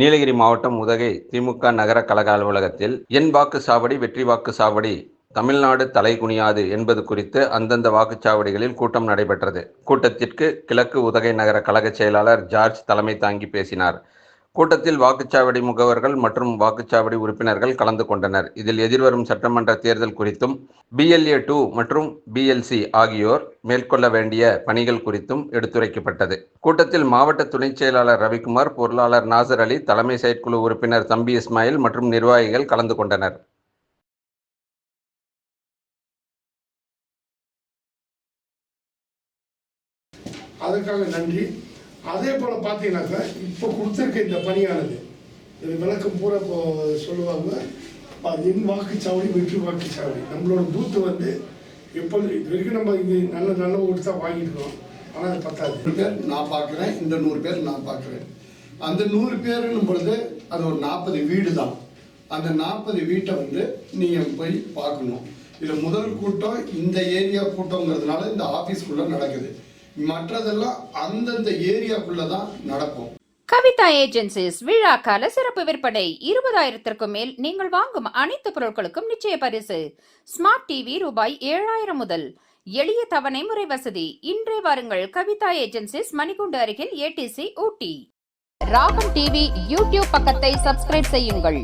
நீலகிரி மாவட்டம் உதகை திமுக நகர கழக அலுவலகத்தில் என் வாக்கு சாவடி வெற்றி வாக்கு சாவடி தமிழ்நாடு தலைகுனியாது என்பது குறித்து அந்தந்த வாக்குச்சாவடிகளில் கூட்டம் நடைபெற்றது. கூட்டத்திற்கு கிழக்கு உதகை நகர கழக செயலாளர் ஜார்ஜ் தலைமை தாங்கி பேசினார். கூட்டத்தில் வாக்குச்சாவடி முகவர்கள் மற்றும் வாக்குச்சாவடி உறுப்பினர்கள் கலந்து கொண்டனர். இதில் எதிர்வரும் சட்டமன்ற தேர்தல் குறித்தும் பிஎல்ஏ டூ மற்றும் பிஎல்சி ஆகியோர் மேற்கொள்ள வேண்டிய பணிகள் குறித்தும் எடுத்துரைக்கப்பட்டது. கூட்டத்தில் மாவட்ட துணைச் செயலாளர் ரவிக்குமார் பொருளாளர் நாசர் அலி தலைமை செயற்குழு உறுப்பினர் தம்பி இஸ்மாயில் மற்றும் நிர்வாகிகள் கலந்து கொண்டனர். அதுக்காக நன்றி. அதே போல் பார்த்தீங்கன்னாக்கா இப்போ கொடுத்துருக்க இந்த பணியானது இது விளக்கம் பூரா இப்போ சொல்லுவாங்க. அது என் வாக்குச்சாவடி வெற்றி வாக்குச்சாவடி. நம்மளோட பூத்து வந்து எப்பொழுது இது வரைக்கும் நம்ம இங்கே நல்ல நல்ல ஓட்டு தான் வாங்கிட்டுருக்கோம் ஆனால் அது பத்தாது. பேர் நான் பார்க்குறேன். இந்த நூறு பேர் நான் பார்க்குறேன். அந்த நூறு பேருன்னும் பொழுது அது ஒரு நாற்பது வீடு தான் அந்த நாற்பது வீட்டை வந்து நீங்கள் போய் பார்க்கணும். இதில் முதல் கூட்டம் இந்த ஏரியா கூட்டங்கிறதுனால இந்த ஆஃபீஸ்க்குள்ளே நடக்குது. மற்றதெல்லாம் அந்தந்த ஏரியாக்குள்ளே தான் நடக்கும். கவிதா ஏஜென்சிஸ் விழா கால சிறப்பு விற்பனை. இருபதாயிரத்திற்கும் மேல் நீங்கள் வாங்கும் அனைத்து பொருட்களுக்கும் நிச்சய பரிசு. ஸ்மார்ட் டிவி ரூபாய் ஏழாயிரம் முதல். எளிய தவணை முறை வசதி. இன்றே வாருங்கள் கவிதா ஏஜென்சிஸ் மணிகுண்டு அருகில் ஏடிசி ஊட்டி. ராகம் டிவி யூடியூப் பக்கத்தை சப்ஸ்கிரைப் செய்யுங்கள்.